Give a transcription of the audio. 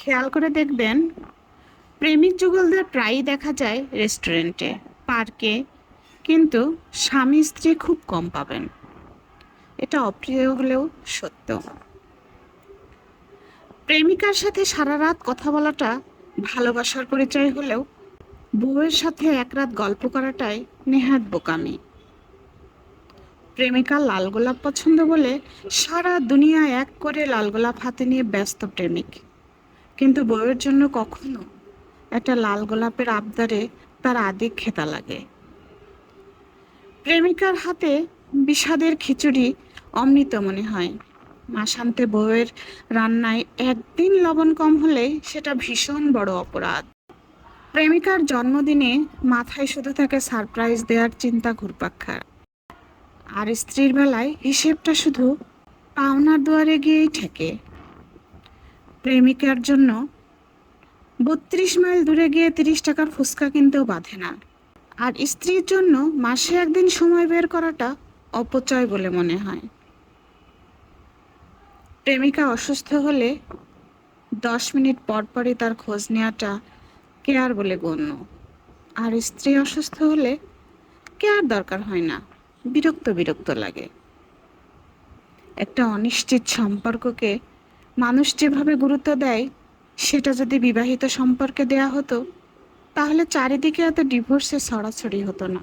খেয়াল করে দেখবেন, প্রেমিক যুগলদের প্রায়ই দেখা যায় রেস্টুরেন্টে, পার্কে, কিন্তু স্বামী স্ত্রী খুব কম পাবেন। এটা অপ্রিয় হলেও সত্য। প্রেমিকার সাথে সারা রাত কথা বলাটা ভালোবাসার পরিচয় হলেও বউয়ের সাথে এক রাত গল্প করাটাই নেহাত বোকামি। প্রেমিকা লাল গোলাপ পছন্দ বলে সারা দুনিয়া এক করে লাল গোলাপ হাতে নিয়ে ব্যস্ত প্রেমিক। কিন্তু বউয়ের জন্য কখনো একটা লাল গোলাপের আবদারে তার আদিক খেতা লাগে। প্রেমিকার হাতে বিষাদের খিচুড়ি অমৃত মনে হয়। মাসান্তে বউয়ের রান্নায় একদিন লবণ কম হলে সেটা ভীষণ বড় অপরাধ। প্রেমিকার জন্মদিনে মাথায় শুধু থাকে সারপ্রাইজ দেওয়ার চিন্তা ঘুরপাক খায়। আর স্ত্রীর বেলায় হিসেবটা শুধু পাওনার দুয়ারে গিয়েই ঠেকে। প্রেমিকার জন্য বত্রিশ মাইল দূরে গিয়ে তিরিশ টাকার ফুচকা কিনতেও বাধে না। আর স্ত্রীর জন্য মাসে একদিন সময় বের করাটা অপচয় বলে মনে হয়। প্রেমিকা অসুস্থ হলে দশ মিনিট পর পরই তার খোঁজ নেওয়াটা কেয়ার বলে গণ্য। আর স্ত্রী অসুস্থ হলে কেয়ার দরকার হয় না, বিরক্ত বিরক্ত লাগে। একটা অনিশ্চিত সম্পর্ককে মানুষ যেভাবে গুরুত্ব দেয়, সেটা যদি বিবাহিত সম্পর্কে দেয়া হতো, তাহলে চারিদিকে এত ডিভোর্সের ছড়াছড়ি হতো না।